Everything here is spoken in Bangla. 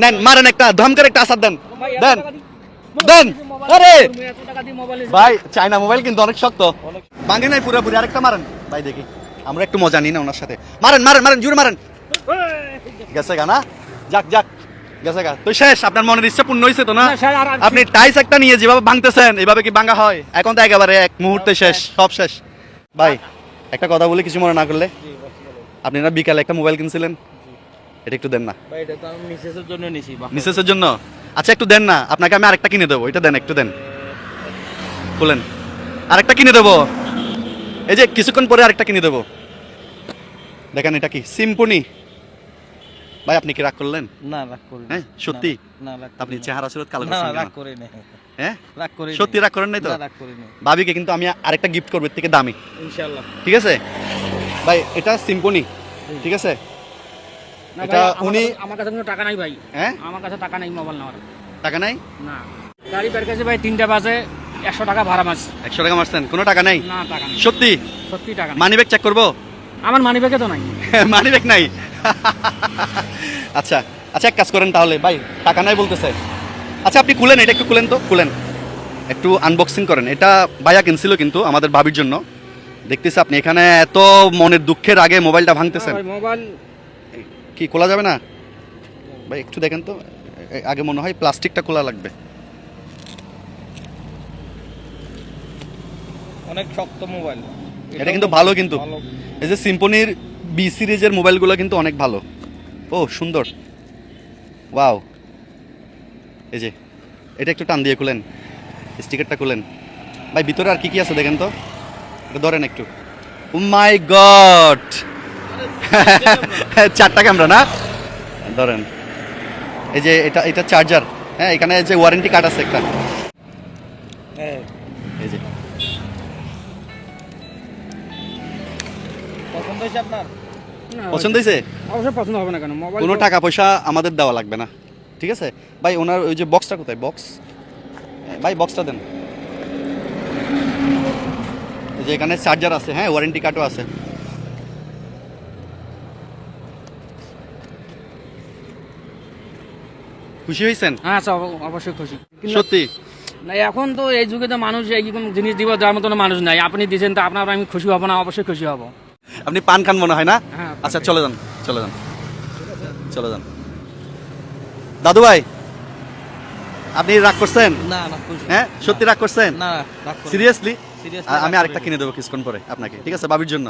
নেন মারেন একটা ধমকের একটা আসার দেন। দেন। দেন। আরে! ভাই চাইনা মোবাইল কিন্তু অনেক শক্ত। ভাঙে নাই পুরোপুরি আরেকটা মারেন। ভাই দেখি। আমরা একটু মজা নিই না ওনার সাথে। মারেন মারেন মারেন জুড়ে মারেন। গেছে গা না? যাক যাক। গেছে গা। তো শেষ আপনার মনের ইচ্ছা পূর্ণ হয়েছে তো না? আপনি টাইস একটা নিয়ে যেভাবে ভাঙতেছেন এভাবে কি ভাঙা হয়? এখন তো একেবারে এক মুহূর্তে শেষ সব শেষ। ভাই একটা কথা বলি কিছু মনে না করলে? আপনি না বিকালে একটা মোবাইল কিনছিলেন? এটা একটু দেন না। ভাই এটা তো আমি মিসেসের জন্য নিছি মিসেসের জন্য? আচ্ছা একটু দেন না। আপনাকে আমি আরেকটা কিনে দেবো। এটা দেন একটু দেন। বলেন আরেকটা কিনে দেবো। এই যে কিছুক্ষণ পরে আরেকটা কিনে দেবো। দেখেন এটা কি? সিম্পনি। ভাই আপনি কি রাগ করলেন? না রাগ করি হ্যাঁ, সত্যি? না রাগ আপনি চেহারা সুরত কালো না রাগ? করে নাই। হ্যাঁ? রাগ করে সত্যি রাগ করেন নাই তো? না রাগ করে নাই। ভাবিকে কিন্তু আমি আরেকটা গিফট করব এর থেকে দামি। ইনশাআল্লাহ। ঠিক আছে? ভাই এটা সিম্পনি। ঠিক আছে? না এটা উনি- আমার কাছে কোনো টাকা নাই ভাই। হ্যাঁ? আমার কাছে টাকা নাই মোবাইল নেওয়ার। টাকা নাই? না। গাড়ি বের কাছে ভাই তিনটা বাজে একশো টাকা ভাড়া মাছ। একশো টাকা মারছেন কোনো টাকা নাই? না টাকা নেই। সত্যি? সত্যি টাকা মানি ব্যাগ চেক করব? আমার মানি ব্যাগে তো নাই। মানি ব্যাগ নাই? আচ্ছা আচ্ছা এক কাজ করেন তাহলে। ভাই টাকা নাই বলতেছে। আচ্ছা আপনি খুলেন এটা একটু খুলেন তো খুলেন। একটু আনবক্সিং করেন। এটা ভাইয়া কিনছিল কিন্তু আমাদের ভাবির জন্য। দেখতেছি আপনি এখানে এত মনের দুঃখের আগে মোবাইলটা ভাঙতেছেন। মোবাইল কি খোলা যাবে না? ভাই একটু দেখেন তো আগে মনে হয় প্লাস্টিকটা খোলা লাগবে। অনেক শক্ত মোবাইল। এটা কিন্তু ভালো কিন্তু। এই যে সিম্পনির বি সিরিজের মোবাইলগুলো কিন্তু অনেক ভালো। ও সুন্দর। ওয়াও। এই যে এটা একটু টান দিয়ে খুলেন। স্টিকারটা খুলেন। ভাই ভিতরে আর কি কি আছে দেখেন তো? এটা ধরেন একটু। মাই গড! চারটা ক্যামেরা না? ধরেন। এই যে এটা এটা চার্জার হ্যাঁ এখানে যে ওয়ারেন্টি কার্ড আছে একটা। হ্যাঁ। এই যে। পছন্দ হয়েছে আপনার? পছন্দ হয়েছে? অবশ্যই পছন্দ হবে না কেন? মোবাইল কোনো টাকা পয়সা আমাদের দেওয়া লাগবে না। ঠিক আছে? ভাই ওনার ওই যে বক্সটা কোথায়? বক্স ভাই বক্সটা দেন। এই যে এখানে চার্জার আছে। হ্যাঁ ওয়ারেন্টি কার্ডও আছে। খুশি হয়েছেন? হ্যাঁ স্যার অবশ্যই খুশি। সত্যি? না এখন তো এই যুগে তো মানুষ এইরকম জিনিস দিব যার মতন মানুষ নাই। আপনি দিয়েছেন তো আপনার আমি খুশি হব না অবশ্যই খুশি হব। আপনি পান খান মনে হয় না? হ্যাঁ, আচ্ছা চলে যান চলে যান। চলে যান। দাদু ভাই আপনি রাগ করছেন? না না খুশি হ্যাঁ সত্যি রাগ করছেন? না সিরিয়াসলি আমি আরেকটা কিনে দেবো কিছুক্ষণ পরে আপনাকে ঠিক আছে? বাবির জন্য।